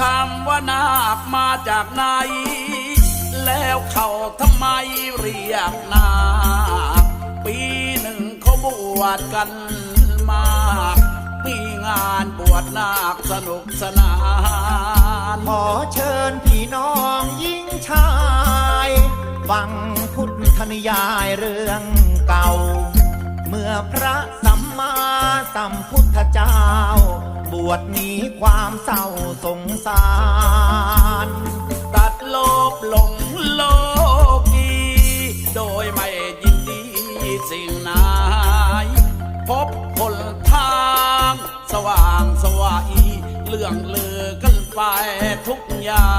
คำว่านาคมาจากไหน แล้วเขาทำไมเรียกนาคปีหนึ่งเขาบวชกันมากมีงานบวชนาคสนุกสนาน ขอเชิญพี่น้องยิ่งชาย ฟังพุทธนิยายเรื่องเก่า เมื่อพระสัมมาสัมพุทธเจ้า วชหนีความเศร้าสงสาร ตัดโลภหลงโลกีโดยไม่ยินดีสิ่งไหนพบคนทางสว่างสวัยเรื่องเลือกันไปทุกอย่า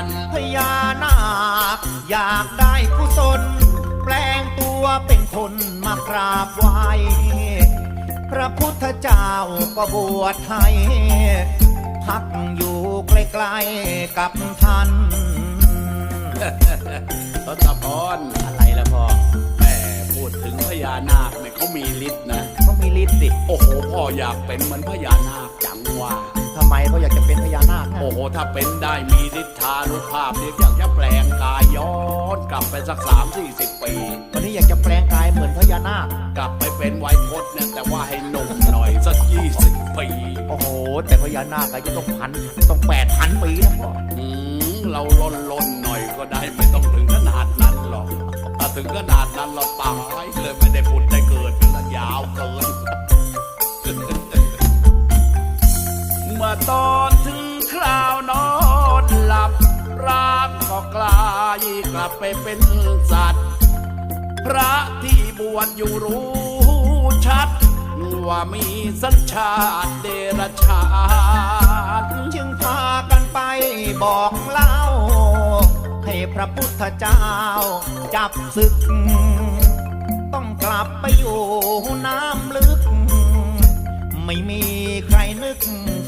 งพญานาคอยากได้กุศลแปลงตัวเป็นคนมากราบไหว้ ระพุทธเจ้าก็บวชให้ พักอยู่ใกล้ๆกับท่านทศพรอะไรละพ่อแม่พูดถึงพญานาคเนี่ยเขามีฤทธิ์นะก็มีฤทธิ์สิโอ้โหพ่ออยากเป็นเหมือนพญานาคจังว่า ทำไมเขาอยากจะเป็นพญานาคนะโอ้โหถ้าเป็นได้มีฤทธานุภาพเนี่ยอยากจะแปลงกายย้อนกลับไปสักสามสี่สิบ กลับไปเป็นไวยพจน์เนี่ยแต่ว่าให้หนุ่มหน่อยสักยี่สิบปีโอ้โห แต่พญานาคอายุต้องพันต้องแปดพันปีนะพ่ออืมเราล่นล่นๆหน่อยก็ได้ไม่ต้องถึงขนาดนั้นหรอกถ้าถึงขนาดนั้นเราตายเลยไม่ได้ผุดได้เกิดเป็นระยาวเกิน เมื่อตอนถึงคราวนอนหลับร่างก็กลายกลับไปเป็นสัตว์ พระที่บวชอยู่รู้ชัด ว่ามีสัญชาติเดรัจฉานจึงพากันไปบอกเล่า ให้พระพุทธเจ้าจับศึก ต้องกลับไปอยู่น้ำลึก ไม่มีใครนึก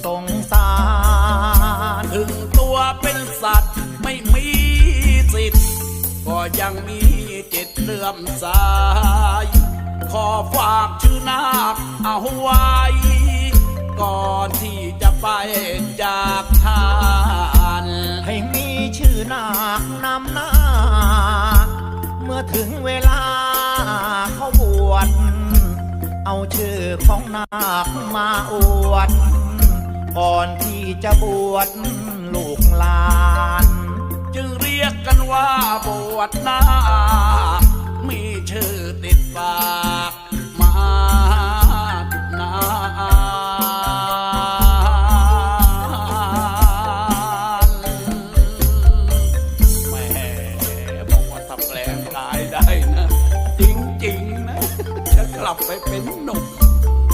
สงสารถึงตัวเป็นสัตว์ไม่มีสิทธิ์ ก็ยังมี จิตเลื่อมใสขอฝากชื่อนาคเอาไว้ ก่อนที่จะไปจากทานให้มีชื่อนาคนำหน้า เมื่อถึงเวลาเขาบวชเอาชื่อของนาคมาอวด ก่อนที่จะบวชลูกหลาน บวชหน้า มีชื่อติดปากมาตุดน้าแม่บอกว่าทำแปลงกายได้นะ จริงๆนะ จะกลับไปเป็นหนุ่ม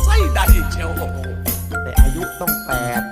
ไส้ใดเชียวแต่อายุต้องแปด